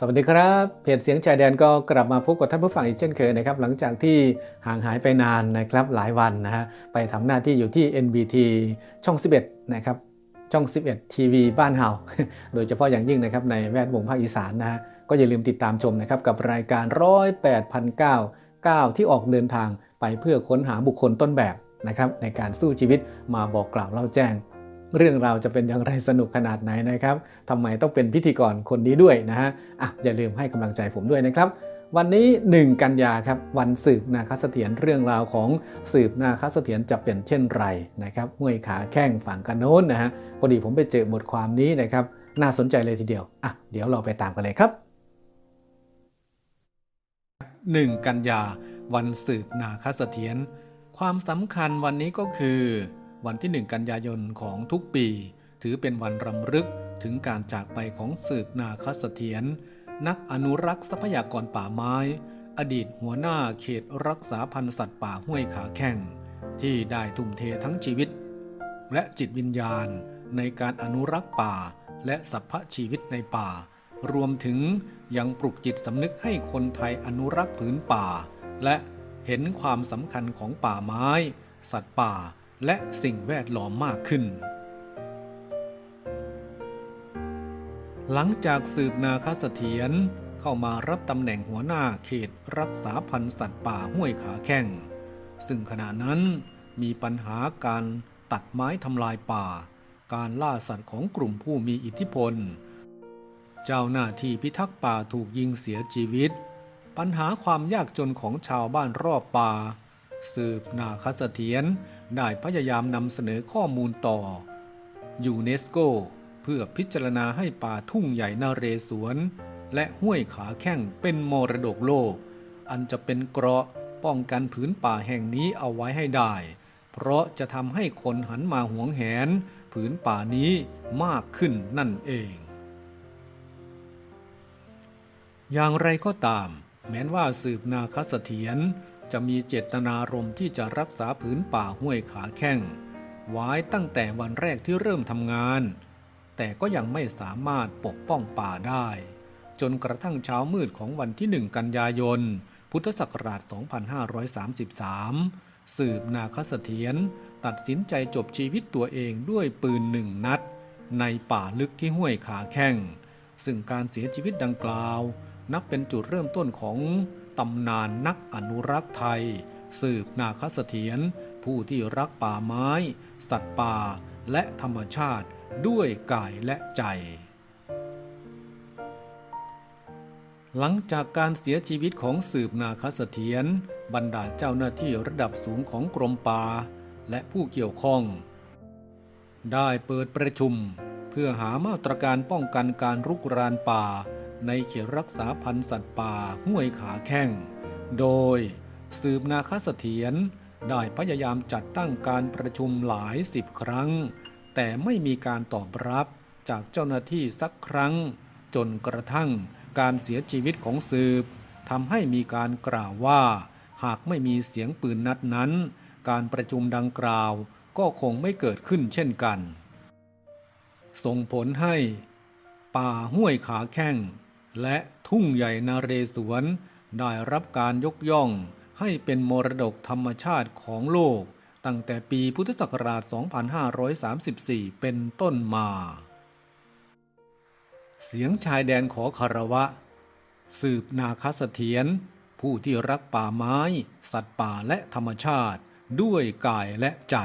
สวัสดีครับเพจเสียงชายแดนก็กลับมาพบกับท่านผู้ฟังอีกเช่นเคยนะครับหลังจากที่ห่างหายไปนานนะครับหลายวันนะฮะไปทำหน้าที่อยู่ที่ NBT ช่อง 11 นะครับช่อง 11 ทีวีบ้านเฮาโดยเฉพาะอย่างยิ่งนะครับในแวดวงภาคอีสานนะฮะก็อย่าลืมติดตามชมนะครับกับรายการร้อยแปดพันเก้าเก้าที่ออกเดินทางไปเพื่อค้นหาบุคคลต้นแบบนะครับในการสู้ชีวิตมาบอกกล่าวเล่าแจ้ง เรื่องราวจะเป็นอย่างไรสนุกขนาดไหนนะครับทำไมต้องเป็นพิธีกรคนนี้ด้วยนะฮะอะอย่าลืมให้กำลังใจผมด้วยนะครับ วันนี้ 1 กันยาครับวันสืบนาคเสถียรเรื่องราวของสืบนาคเสถียรจะเป็นเช่นไรนะครับห้วยขาแข้งฝั่งกันโน้นนะฮะพอดีผมไปเจอบทความนี้นะครับน่าสนใจเลยทีเดียวอะเดี๋ยวเราไปตามกันเลยครับ 1 กันยาวันสืบนาคเสถียรความสำคัญวันนี้ก็คือ วันที่ 1 กันยายนของทุกปี ถือเป็นวันรำลึกถึงการจากไปของสืบนาคเสถียรนักอนุรักษ์ทรัพยากรป่าไม้ อดีตหัวหน้าเขตรักษาพันธุ์สัตว์ป่าห้วยขาแข้งที่ได้ทุ่มเททั้งชีวิต และจิตวิญญาณในการอนุรักษ์ป่า และสรรพชีวิตในป่า รวมถึงยังปลุกจิตสำนึกให้คนไทยอนุรักษ์ผืนป่า และเห็นความสำคัญของป่าไม้ สัตว์ป่า และสิ่งแวดล้อมมากขึ้น หลังจากสืบนาคเสถียรเข้ามารับตำแหน่งหัวหน้าเขตรักษาพันธุ์สัตว์ป่าห้วยขาแข้ง ซึ่งขณะนั้นมีปัญหาการตัดไม้ทำลายป่า การล่าสัตว์ของกลุ่มผู้มีอิทธิพล เจ้าหน้าที่พิทักษ์ป่าถูกยิงเสียชีวิต ปัญหาความยากจนของชาวบ้านรอบป่า สืบนาคเสถียร ได้พยายามนำเสนอข้อมูลต่อยูเนสโกเพื่อพิจารณาให้ป่าทุ่งใหญ่นาเรศวร และห้วยขาแข้งเป็นมรดกโลก อันจะเป็นเกราะป้องกันผืนป่าแห่งนี้เอาไว้ให้ได้ เพราะจะทำให้คนหันมาหวงแหน ผืนป่านี้มากขึ้นนั่นเอง อย่างไรก็ตาม แม้นว่าสืบนาคเสถียร จะมีเจตนารมณ์ที่จะรักษาผืนป่าห้วยขาแข้งไว้ตั้งแต่วันแรกที่เริ่มทำงาน แต่ก็ยังไม่สามารถปกป้องป่าได้ จนกระทั่งเช้ามืดของวันที่1กันยายน พุทธศักราช 2533 สืบนาคเสถียรตัดสินใจจบชีวิตตัวเองด้วยปืนหนึ่งนัด ในป่าลึกที่ห้วยขาแข้ง ซึ่งการเสียชีวิตดังกล่าว นับเป็นจุดเริ่มต้นของ ตำนานนักอนุรักษ์ไทย สืบนาคเสถียรผู้ที่รักป่าไม้ สัตว์ป่า และธรรมชาติด้วยกายและใจ หลังจากการเสียชีวิตของสืบนาคเสถียรบรรดาเจ้าหน้าที่ระดับสูงของกรมป่าและผู้เกี่ยวข้อง ได้เปิดประชุม เพื่อหามาตรการป้องกันการรุกรานป่า ในเขตรักษาพันธุ์สัตว์ป่าห้วยขาแข้ง โดยสืบนาคเสถียรได้พยายามจัดตั้งการประชุมหลายสิบครั้ง แต่ไม่มีการตอบรับจากเจ้าหน้าที่สักครั้ง จนกระทั่งการเสียชีวิตของสืบทำให้มีการกล่าวว่า หากไม่มีเสียงปืนนัดนั้น การประชุมดังกล่าวก็คงไม่เกิดขึ้นเช่นกัน ส่งผลให้ ป่าห้วยขาแข้ง และทุ่งใหญ่นาเรศวรได้รับการยกย่องให้เป็นมรดกธรรมชาติของโลก ตั้งแต่ปีพุทธศักราช 2534 เป็นต้นมา เสียงชายแดนขอคารวะ สืบนาคเสถียรผู้ที่รักป่าไม้ สัตว์ป่าและธรรมชาติ ด้วยกายและใจ